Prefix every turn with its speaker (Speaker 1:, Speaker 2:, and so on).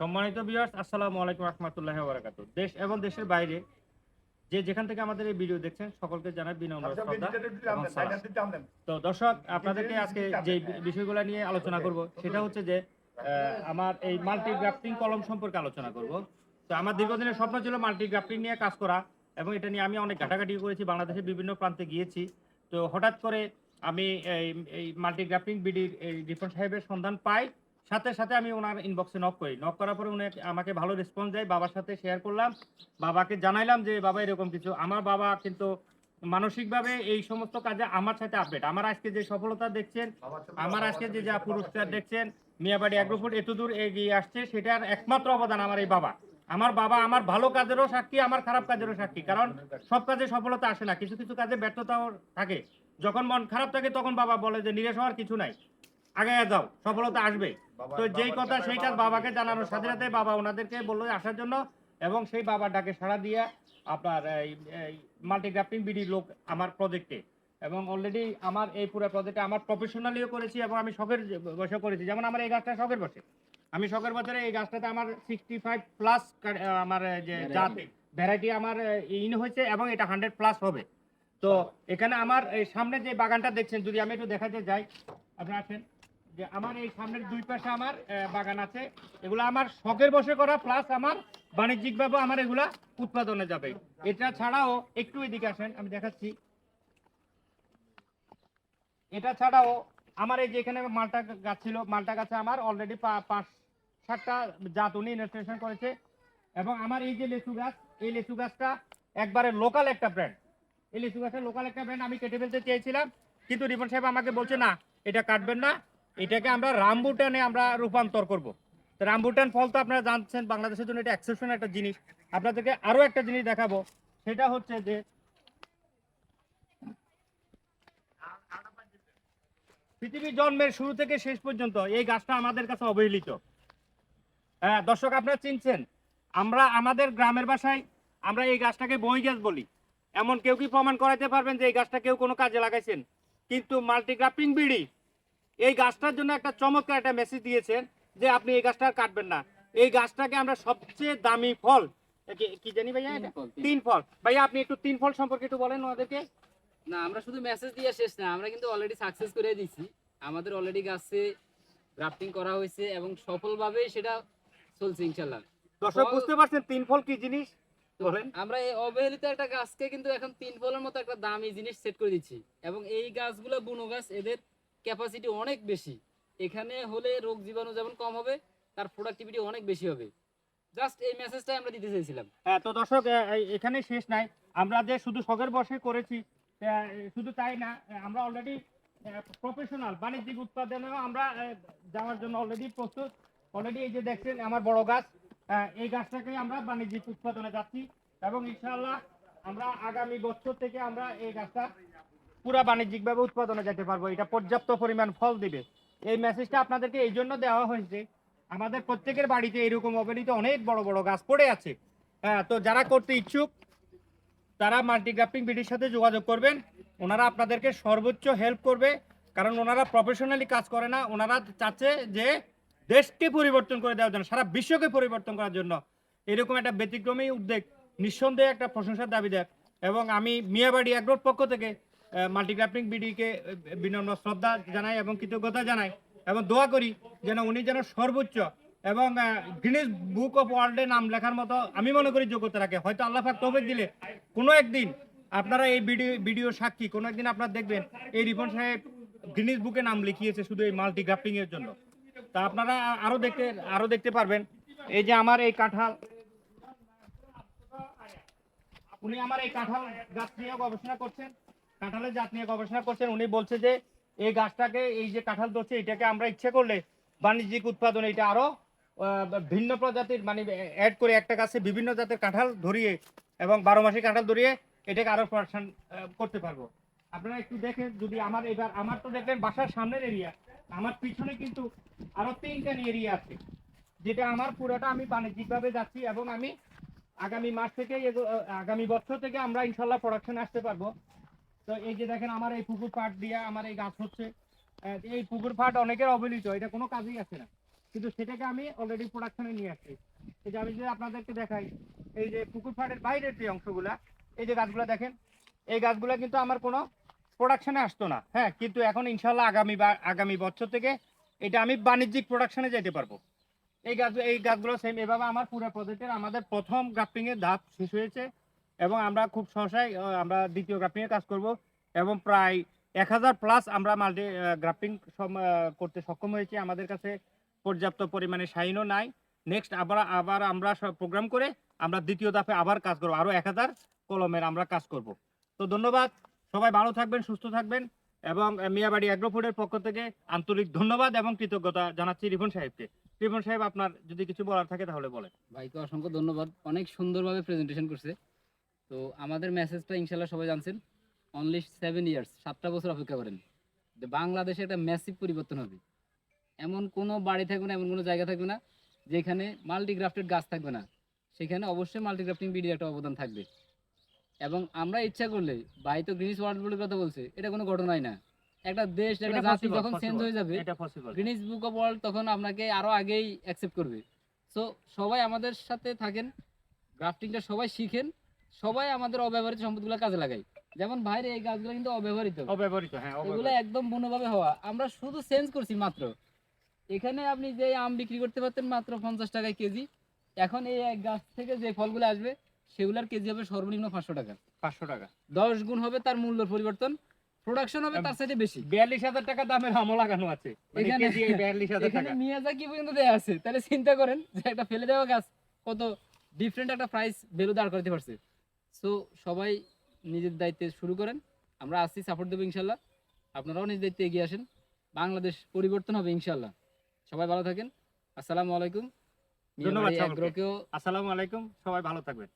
Speaker 1: সম্মানিত ভিউয়ার্স আসসালামু আলাইকুম রহমতুল্লাহ বারাকাত দেশ এবং দেশের বাইরে যে যেখান থেকে আমাদের এই ভিডিও দেখছেন সকলকে জানাই বিনম্র শ্রদ্ধা তো দর্শক আপনাদেরকে আজকে যে বিষয়গুলো নিয়ে আলোচনা করব সেটা হচ্ছে যে আমার এই মাল্টি গ্রাফটিং কলম সম্পর্কে আলোচনা করব। তো আমার দীর্ঘদিনের স্বপ্ন ছিল মাল্টি গ্রাফটিং নিয়ে কাজ করা এবং এটা নিয়ে আমি অনেক ঘাটাঘাটি করেছি বাংলাদেশের বিভিন্ন প্রান্তে গিয়েছি। তো হঠাৎ করে আমি এই এই মাল্টি গ্রাফটিং বিডির এই রিপন সাহেবের সন্ধান পাই সাথে সাথে আমি ওনার ইনবক্সে নক করি। নক করার পরে উনি আমাকে ভালো রেসপন্স দেয় বাবার সাথে শেয়ার করলাম বাবাকে জানাইলাম যে বাবা এরকম কিছু। আমার বাবা কিন্তু মানসিকভাবে এই সমস্ত কাজে আমার সাথে আপডেট আমার আজকে যে সফলতা দেখছেন আমার আজকে যে যা পুরস্কার দেখছেন মিয়াবাড়ি অ্যাগ্রোফুড এত দূর এগিয়ে আসছে সেটার একমাত্র অবদান আমার এই বাবা। আমার বাবা আমার ভালো কাজেরও সাক্ষী আমার খারাপ কাজেরও সাক্ষী। কারণ সব কাজে সফলতা আসে না কিছু কিছু কাজে ব্যর্থতাও থাকে। যখন মন খারাপ থাকে তখন বাবা বলে যে নিরাশ হওয়ার কিছু নাই। আগে যাও সফলতা আসবে। তো যেই কথা সেই কাজ বাবাকে জানানোর সাথে সাথে বাবা ওনাদেরকে বলল আসার জন্য এবং সেই বাবার ডাকে সাড়া দিয়ে আপনার এই মাল্টিগ্রাফটিং বিডি লোক আমার প্রজেক্টে এবং অলরেডি আমার এই পুরো প্রজেক্টে আমার প্রফেশনালিও করেছি এবং আমি শখের বসে করেছি। যেমন আমার এই গাছটা শখের বসে। আমি শখের বছরে এই গাছটাতে আমার সিক্সটি ফাইভ প্লাস আমার যে জাত ভ্যারাইটি আমার ইন হয়েছে এবং এটা হান্ড্রেড প্লাস হবে। তো এখানে আমার এই সামনে যে বাগানটা দেখছেন যদি আমি একটু দেখাতে যাই আপনারা আসেন। যে আমার এই সামনের দুই পাশে আমার বাগান আছে। এগুলো আমার শখের বসে করা প্লাস আমার বাণিজ্যিকভাবে আমার এগুলা উৎপাদনে যাবে। এটা ছাড়াও, একটু এদিকে আসেন, আমি দেখাচ্ছি। এটা ছাড়াও, আমার এই যেখানে মালটা গাছ ছিল, মালটা গাছে আমার অলরেডি পাঁচ, সাতটা জাত উনি ইনস্টলেশন করেছে। এবং আমার এই যে লেচু গাছ, এই লেচু গাছটা একবারে লোকাল একটা ব্র্যান্ড এই লিচু গাছের লোকাল একটা ব্র্যান্ড আমি কেটে ফেলতে চেয়েছিলাম, কিন্তু রিপন সাহেব আমাকে বলছে, না, এটা কাটবেন না। এটাকে আমরা রামবুটানে আমরা রূপান্তর করব। তো রামবুটান ফল তো আপনারা জানছেন, বাংলাদেশের জন্য এটা এক্সেপশন একটা জিনিস। আপনাদেরকে আরও একটা জিনিস দেখাবো, সেটা হচ্ছে যে পৃথিবীর জন্মের শুরু থেকে শেষ পর্যন্ত এই গাছটা আমাদের কাছে অবহেলিত। হ্যাঁ দর্শক আপনারা চিনছেন, আমরা আমাদের গ্রামের বাসায় আমরা এই গাছটাকে বই গাছ বলি। এমন কেউ কি প্রমাণ করাতে পারবেন যে এই গাছটা কেউ কোনো কাজে লাগাইছেন? কিন্তু মাল্টিগ্রাফটিং বিড়ি এই গাছটার জন্য একটা চমৎকার একটা মেসেজ দিয়েছেন যে আপনি এই গাছটা কাটবেন না। এই গাছটাকে আমরা সবচেয়ে দামি ফল কি- জানি ভাইয়া
Speaker 2: তিন ফল,
Speaker 1: ভাইয়া আপনি একটু তিন ফল সম্পর্কে একটু বলেন ওদেরকে
Speaker 2: না আমরা শুধু মেসেজ দিয়ে শেষ না আমরা কিন্তু অলরেডি সাকসেস করে দিয়েছি। আমাদের অলরেডি গাছে গ্রাফটিং করা হয়েছে এবং সফলভাবে সেটা চলছে ইনশাল্লাহ
Speaker 1: দর্শক বুঝতে পারছেন তিন ফল কি জিনিস? বলেন।
Speaker 2: আমরা এই অবহেলিত একটা গাছকে কিন্তু এখন তিন ফলের মতো একটা দামি জিনিস সেট করে দিচ্ছি। এবং এই গাছগুলো বুনো গাছ এদের ক্যাপাসিটি অনেক বেশি। এখানে হলে রোগ জীবাণু যেমন কম হবে, তার প্রোডাক্টিভিটি অনেক বেশি হবে। জাস্ট এই মেসেজটাই আমরা দিতে চাইছিলাম।
Speaker 1: হ্যাঁ তো দর্শক এখানে শেষ নাই। আমরা যে শুধু শখের বসে করেছি শুধু তাই না আমরা অলরেডি প্রফেশনাল বাণিজ্যিক উৎপাদনেও আমরা যাওয়ার জন্য অলরেডি প্রস্তুত। অলরেডি এই যে দেখছেন, আমার বড় গাছ এই গাছটাকে আমরা বাণিজ্যিক উৎপাদনে যাচ্ছি। এবং ইনশাআল্লাহ আমরা আগামী বছর থেকে আমরা এই গাছটা পুরা বাণিজ্যিকভাবে উৎপাদনে যেতে পারব, এটা পর্যাপ্ত পরিমাণ ফল দিবে। এই মেসেজটা আপনাদেরকে এই জন্য দেওয়া হয়েছে। আমাদের প্রত্যেকের বাড়িতে এরকম অবহেলিত অনেক বড় বড় গাছ পড়ে আছে। হ্যাঁ তো যারা করতে ইচ্ছুক, তারা মাল্টিগ্রাফটিং বিডির সাথে যোগাযোগ করবেন। ওনারা আপনাদেরকে সর্বোচ্চ হেল্প করবে, কারণ ওনারা প্রফেশনালি কাজ করে না। ওনারা চাচ্ছে যে দেশকে পরিবর্তন করে দেওয়ার জন্য, সারা বিশ্বকে পরিবর্তন করার জন্য। এরকম একটা ব্যতিক্রমী উদ্যোগ, নিঃসন্দেহে একটা প্রশংসার দাবিদার। এবং আমি মিয়াবাড়ি অ্যাগ্রোর পক্ষ থেকে মাল্টিগ্রাফটিং বিডিকে বিনম্র শ্রদ্ধা জানাই এবং কৃতজ্ঞতা জানাই এবং দোয়া করি যেন উনি যেন সর্বোচ্চ এবং গিনেস বুক অফ ওয়ার্ল্ডে নাম লেখার মতো আমি মনে করি যোগ্যতা রাখে। হয়তো আল্লাহ পাক দিলে কোনো একদিন আপনারা এই ভিডিও ভিডিও সাক্ষী, কোনো একদিন আপনারা দেখবেন এই রিপন সাহেব গিনিস বুকে নাম লিখিয়েছে শুধু এই মাল্টি গ্রাফটিং এর জন্য। তা আপনারা আরও দেখতে আরও দেখতে পারবেন। এই যে আমার এই কাঁঠাল, উনি আমার এই কাঁঠাল গাছ নিয়ে গবেষণা করছেন। কাঁঠালের জাত নিয়ে গবেষণা করছেন, উনি বলছে যে এই গাছটাকে, এই যে কাঁঠাল ধরছে, এটাকে আমরা ইচ্ছে করলে বাণিজ্যিক উৎপাদন এটা আরও ভিন্ন প্রজাতির মানে অ্যাড করে একটা গাছে বিভিন্ন জাতের কাঁঠাল ধরিয়ে এবং বারো মাসে কাঁঠাল ধরিয়ে এটাকে আরও প্রোডাকশন করতে পারব। আপনারা একটু দেখেন, যদি আমার এবার, আমার তো দেখলেন বাসার সামনের এরিয়া আমার পিছনে কিন্তু আরও তিনখানি এরিয়া আছে, যেটা আমার পুরোটা আমি বাণিজ্যিকভাবে যাচ্ছি এবং আমি আগামী মাস থেকে আগামী বছর থেকে আমরা ইনশাল্লাহ প্রোডাকশন আসতে পারব। তো এই যে দেখেন আমার এই পুকুর পাট দিয়ে আমার এই গাছ হচ্ছে এই পুকুর পাট অনেকের অবহেলিত, এটা কোনো কাজেই আসে না। কিন্তু সেটাকে আমি অলরেডি প্রোডাকশনে নিয়ে আসছি। এই যে আমি যদি আপনাদেরকে দেখাই, এই যে পুকুর ফাড়ের বাইরের যে অংশগুলা, এই যে গাছগুলো দেখেন, এই গাছগুলো কিন্তু আমার কোনো প্রোডাকশনে আসতো না। হ্যাঁ কিন্তু এখন ইনশাল্লাহ আগামী আগামী বছর থেকে এটা আমি বাণিজ্যিক প্রোডাকশনে যেতে পারব। এই গাছ, এই গাছগুলো সেম এভাবে আমার পুরো প্রজেক্টের আমাদের প্রথম গ্রাফটিং এর ধাপ শেষ হয়েছে। এবং আমরা খুব সহসায় আমরা দ্বিতীয় গ্রাফটিং এর কাজ করব এবং প্রায় এক হাজার প্লাস আমরা মাল্টি গ্রাফটিং করতে সক্ষম হয়েছি আমাদের কাছে। পর্যাপ্ত পরিমাণে শাইনও নাই। নেক্সট আবার আবার আমরা প্রোগ্রাম করে আমরা দ্বিতীয় ধাপে আবার কাজ করব। আরও এক হাজার কলমের আমরা কাজ করব। তো ধন্যবাদ। সবাই ভালো থাকবেন, সুস্থ থাকবেন এবং মিয়াবাড়ি অ্যাগ্রোফুডের পক্ষ থেকে আন্তরিক ধন্যবাদ এবং কৃতজ্ঞতা জানাচ্ছি রিপন সাহেবকে। রিপন সাহেব, আপনার যদি কিছু বলার থাকে তাহলে বলেন।
Speaker 2: ভাইকে অসংখ্য ধন্যবাদ। অনেক সুন্দরভাবে প্রেজেন্টেশন করছে। তো আমাদের মেসেজটা ইনশাল্লাহ সবাই জানছেন। অনলি সেভেন ইয়ার্স সাতটা বছর অপেক্ষা করেন। যে বাংলাদেশে একটা ম্যাসিভ পরিবর্তন হবে। এমন কোনো বাড়ি থাকবে না এমন কোনো জায়গা থাকবে না যেখানে মাল্টিগ্রাফটেড গাছ থাকবে না। সেখানে অবশ্যই মাল্টিগ্রাফটিং বিডির একটা অবদান থাকবে। এবং আমরা ইচ্ছা করলে ভাই তো গ্রিনিস ওয়ার্ল্ড বলে কথা বলছে এটা কোনো ঘটনাই না। একটা দেশ একটা জাতি যখন চেঞ্জ হয়ে যাবে গ্রিনিস বুক অফ ওয়ার্ল্ড তখন আপনাকে আরও আগেই অ্যাকসেপ্ট করবে। সো সবাই আমাদের সাথে থাকেন গ্রাফটিংটা সবাই শিখেন। সবাই আমাদের অব্যবহৃত সম্পদগুলো কাজে লাগাই। যেমন বাইরে এই গাছগুলো কিন্তু অব্যবহৃত।
Speaker 1: অব্যবহৃত হ্যাঁ
Speaker 2: এগুলো একদম বুনোভাবে হওয়া। আমরা শুধু চেঞ্জ করছি মাত্র। এখানে আপনি যে আম বিক্রি করতে পারতেন মাত্র পঞ্চাশ টাকায় কেজি। এখন এই এক গাছ থেকে যে ফলগুলো আসবে সেগুলোর কেজি হবে সর্বনিম্ন পাঁচশো টাকা।
Speaker 1: পাঁচশো টাকা।
Speaker 2: দশ গুণ হবে তার মূল্যের পরিবর্তন। প্রোডাকশন হবে তার সাথে বেশি।
Speaker 1: বিয়াল্লিশ হাজার টাকা দামের আমও লাগানো আছে। মানে
Speaker 2: এখানে-
Speaker 1: বিয়াল্লিশ হাজার টাকা।
Speaker 2: মিয়াজাকি পর্যন্ত দেয়া আছে? তাহলে চিন্তা করেন যে একটা ফেলে দেওয়া গাছ কত ডিফারেন্ট একটা প্রাইস ভ্যালু দাঁড় করতে পারছে। সো সবাই নিজের দায়িত্বে শুরু করেন। আমরা আসছি সাপোর্ট দেবো ইনশাল্লাহ। আপনারাও নিজ দায়িত্বে এগিয়ে আসেন। বাংলাদেশ পরিবর্তন হবে ইনশাল্লাহ। সবাই ভালো থাকেন। আসসালামু আলাইকুম।
Speaker 1: ধন্যবাদ আসসালামু আলাইকুম। সবাই ভালো থাকবেন।